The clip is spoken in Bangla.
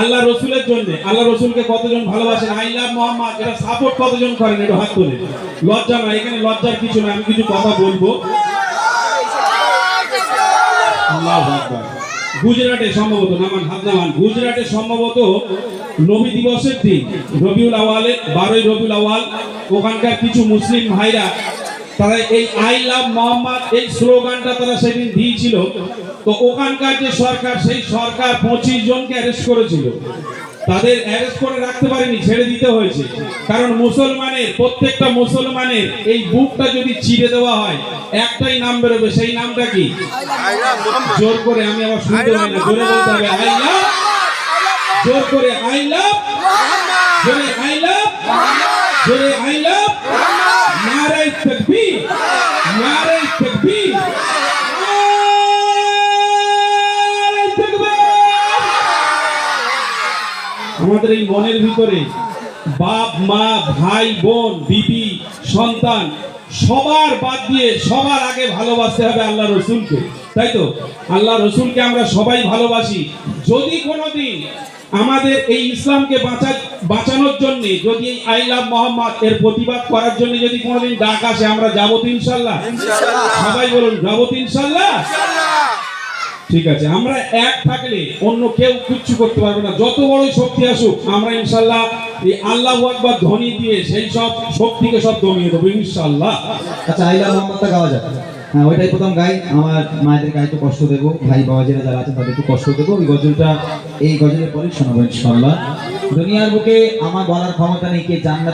আল্লাহ রসুলের জন্য, আল্লাহ রসুলকে কতজন ভালোবাসেন? আই লাভ মোহাম্মদ, এটা সাপোর্ট কতজন করেন? একটু হাত তুলে। লজ্জা না এখানে লজ্জার কিছু না আমি কিছু কথা বলব। গুজরাটে সম্ভবত নামান হাত নামান গুজরাটে সম্ভবত নবী দিবসের দিন, রবিউল আওয়ালে, বারোই রবিউল আওয়াল, ওখানকার কিছু মুসলিম ভাইরা তারা এই আই লাভ মোহাম্মদ এই স্লোগানটা তারা সেদিন দিয়েছিল। তো ওখানকার যে সরকার সেই সরকার পঁচিশ জনকে অ্যারেস্ট করেছিল। তাদের অ্যারেস্ট করে রাখতে পারেনি ছেড়ে দিতে হয়েছে। কারণ মুসলমানের প্রত্যেকটা মুসলমানের এই বুকটা যদি চিড়ে দেওয়া হয় একটাই নাম বেরোবে সেই নামটা কি? জোর করে আমি আবার শুনতে না জোরে বলতে হবে আই লাভ জোর করে আই লাভ জোরে আই লাভ জোরে আই লাভ তাকবীর নারাই তাকবীর আমাদের এই মনের ভিতরে বাপ, মা, ভাই, বোন, বিবি, সন্তান, সবার বাদ দিয়ে সবার আগে ভালোবাসতে হবে আল্লাহ রসুলকে। তাই তো? আল্লাহ রসুলকে আমরা সবাই ভালোবাসি। যদি কোনোদিন আমাদের এই ইসলামকে বাঁচা বাঁচানোর জন্য যদি এই আই লাভ মোহাম্মদ এর প্রতিবাদ করার জন্য যদি কোনোদিন ডাক আসে আমরা যাব তো ইনশাল্লাহ। সবাই বলুন যাব তো ইনশাল্লাহ? ঠিক আছে আমরা এক থাকলে অন্য কেউ কিচ্ছু করতে পারবে না। যত বড় শক্তি আসুক আমরা ইনশাল্লাহ এই আল্লাহ আকবার ধ্বনি দিয়ে সেই সব শক্তিকে সব দমিয়ে দেবো ইনশাল্লাহ। আচ্ছা আইলা মোহাম্মদটা গাওয়া যাক। হ্যাঁ ওইটাই প্রথম গাই। আমার মায়েদের গায়ে একটু কষ্ট দেবো। ভাই বাবা যারা যারা আছেন, তাদের একটু কষ্ট দেবো। ওই গজলটা, এই গজলের পরে শোনাবো ইনশাল্লাহ দুনিয়ার বুকে আমার বলার ক্ষমতা নেই, কে জান্নাত